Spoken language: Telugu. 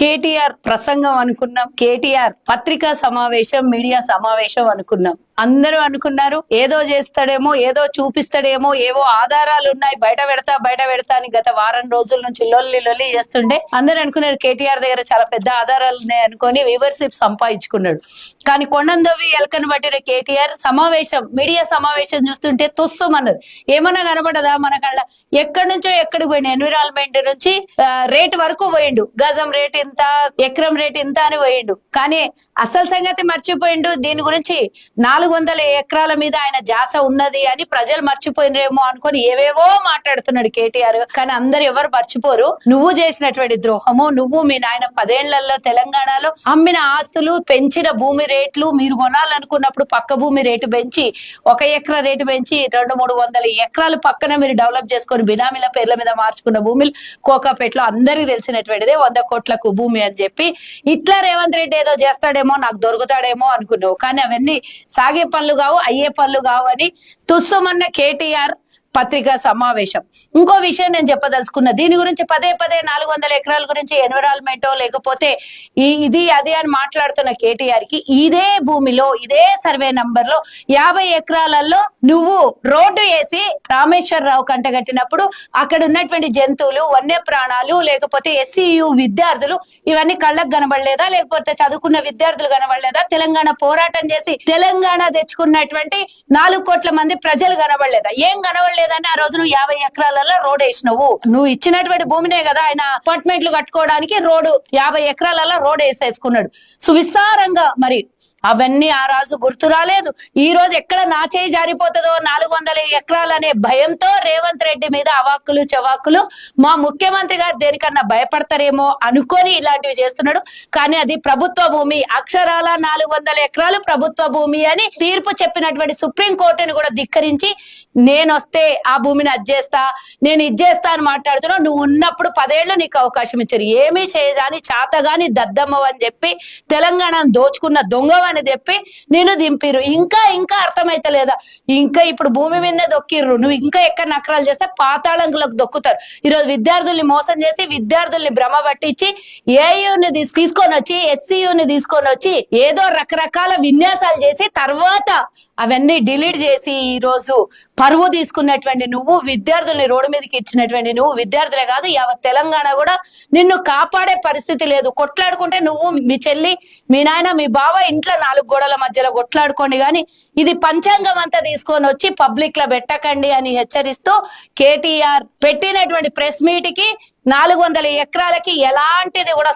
కేటీఆర్ ప్రసంగం అనుకున్నాం కేటీఆర్ పత్రికా సమావేశం మీడియా సమావేశం అనుకున్నాం. అందరూ అనుకున్నారు ఏదో చేస్తాడేమో ఏదో చూపిస్తాడేమో ఏవో ఆధారాలు ఉన్నాయి బయట పెడతా బయట పెడతా అని గత వారం రోజుల నుంచి లొల్లి లొల్లి చేస్తుండే. అందరూ అనుకున్నారు కేటీఆర్ దగ్గర చాలా పెద్ద ఆధారాలు ఉన్నాయి అనుకొని వ్యూవర్షిప్ సంపాదించుకున్నాడు. కానీ కొండందవి ఎలకను పట్టిన కేటీఆర్ సమావేశం మీడియా సమావేశం చూస్తుంటే తుస్సుమన్నది ఏమన్నా కనబడదా మన కళ్ళ? ఎక్కడి నుంచో ఎక్కడికి పోయిండు? ఎన్విరాన్మెంట్ నుంచి రేట్ వరకు పోయిండు. గజం రేట్ ఇంత ఎకరం రేటు ఇంత అని పోయిండు. కానీ అసలు సంగతి మర్చిపోయిండు. దీని గురించి నాలుగు వందల ఎకరాల మీద ఆయన జాస ఉన్నది అని ప్రజలు మర్చిపోయినరేమో అనుకొని ఏవేవో మాట్లాడుతున్నాడు కేటీఆర్. కానీ అందరు ఎవరు మర్చిపోరు. నువ్వు చేసినటువంటి ద్రోహము నువ్వు మీ నాయన పదేళ్ళలో తెలంగాణలో అమ్మిన ఆస్తులు పెంచిన భూమి రేట్లు మీరు కొనాలనుకున్నప్పుడు పక్క భూమి రేటు పెంచి ఒక ఎకరా రేటు పెంచి రెండు మూడు వందల ఎకరాలు పక్కన మీరు డెవలప్ చేసుకొని బినామీల పేర్ల మీద మార్చుకున్న భూములు కోకాపేటలో అందరికి తెలిసినటువంటిదే. వంద కోట్లకు భూమి అని చెప్పి ఇట్లా రేవంత్ రెడ్డి ఏదో చేస్తాడేమో నాకు దొరుకుతాడేమో అనుకున్నావు. కానీ అవన్నీ సాగే పనులు కావు అయ్యే పనులు కావు అని తుస్సుమన్న కేటీఆర్ పత్రికా సమావేశం. ఇంకో విషయం నేను చెప్పదలుచుకున్నా దీని గురించి పదే పదే నాలుగు వందల ఎకరాల గురించి ఎన్విరాన్మెంట్ లేకపోతే ఇది అది అని మాట్లాడుతున్న కేటీఆర్కి ఇదే భూమిలో ఇదే సర్వే నంబర్లో యాభై ఎకరాలలో నువ్వు రోడ్డు వేసి రామేశ్వరరావు కంటగట్టినప్పుడు అక్కడ ఉన్నటువంటి జంతువులు వన్య ప్రాణాలు లేకపోతే ఎస్సీయు విద్యార్థులు ఇవన్నీ కళ్ళకు కనబడలేదా? లేకపోతే చదువుకున్న విద్యార్థులు కనబడలేదా? తెలంగాణ పోరాటం చేసి తెలంగాణ తెచ్చుకున్నటువంటి నాలుగు కోట్ల మంది ప్రజలు కనబడలేదా? ఏం కనబడలేదు? కనబడలేదని ఆ రోజు నువ్వు యాభై ఎకరాలలో రోడ్ వేసినవు. నువ్వు ఇచ్చినటువంటి భూమినే కదా ఆయన అపార్ట్మెంట్లు కట్టుకోవడానికి రోడ్డు యాభై ఎకరాలలో రోడ్ వేసేసుకున్నాడు. సువిస్తారంగా మరి. అవన్నీ ఆ రాజు గుర్తు రాలేదు. ఈ రోజు ఎక్కడ నా చేయి జారిపోతుందో నాలుగు వందల ఎకరాలనే భయంతో రేవంత్ రెడ్డి మీద అవాక్కులు చవాకులు మా ముఖ్యమంత్రి గారు దేనికన్నా భయపడతారేమో అనుకొని ఇలాంటివి చేస్తున్నాడు. కానీ అది ప్రభుత్వ భూమి. అక్షరాల నాలుగు వందల ఎకరాలు ప్రభుత్వ భూమి అని తీర్పు చెప్పినటువంటి సుప్రీంకోర్టుని కూడా ధిక్కరించి నేను వస్తే ఆ భూమిని అజ్జేస్తా నేను ఇచ్చేస్తా అని మాట్లాడుతున్నావు. నువ్వు ఉన్నప్పుడు పదేళ్ళు నీకు అవకాశం ఇచ్చారు. ఏమీ చేయగాని చాతగాని దద్దమ్మవు అని చెప్పి తెలంగాణను దోచుకున్న దొంగవని చెప్పి నేను దింపిరు ఇంకా ఇంకా అర్థమైతలేదా ఇంకా ఇప్పుడు భూమి మీదే దొక్కిర్రు. నువ్వు ఇంకా ఎక్కడ నకరాలు చేస్తే పాతాళంకులకు దొక్కుతారు. ఈరోజు విద్యార్థుల్ని మోసం చేసి విద్యార్థుల్ని భ్రమ పట్టించి ఏయుని తీసుకొని వచ్చి హెచ్సియుని తీసుకొని వచ్చి ఏదో రకరకాల విన్యాసాలు చేసి తర్వాత అవన్నీ డిలీట్ చేసి ఈ రోజు అరువు తీసుకున్నటువంటి నువ్వు విద్యార్థుల్ని రోడ్డు మీదకి ఇచ్చినటువంటి నువ్వు విద్యార్థులే కాదు యావత్ తెలంగాణ కూడా నిన్ను కాపాడే పరిస్థితి లేదు. కొట్లాడుకుంటే నువ్వు మీ చెల్లి మీ నాయన మీ బావ ఇంట్లో నాలుగు గోడల మధ్యలో కొట్లాడుకోండి కానీ ఇది పంచాంగం అంతా తీసుకొని వచ్చి పబ్లిక్లో పెట్టకండి అని హెచ్చరిస్తూ కేటీఆర్ పెట్టినటువంటి ప్రెస్ మీట్కి నాలుగు వందల ఎకరాలకి ఎలాంటిది కూడా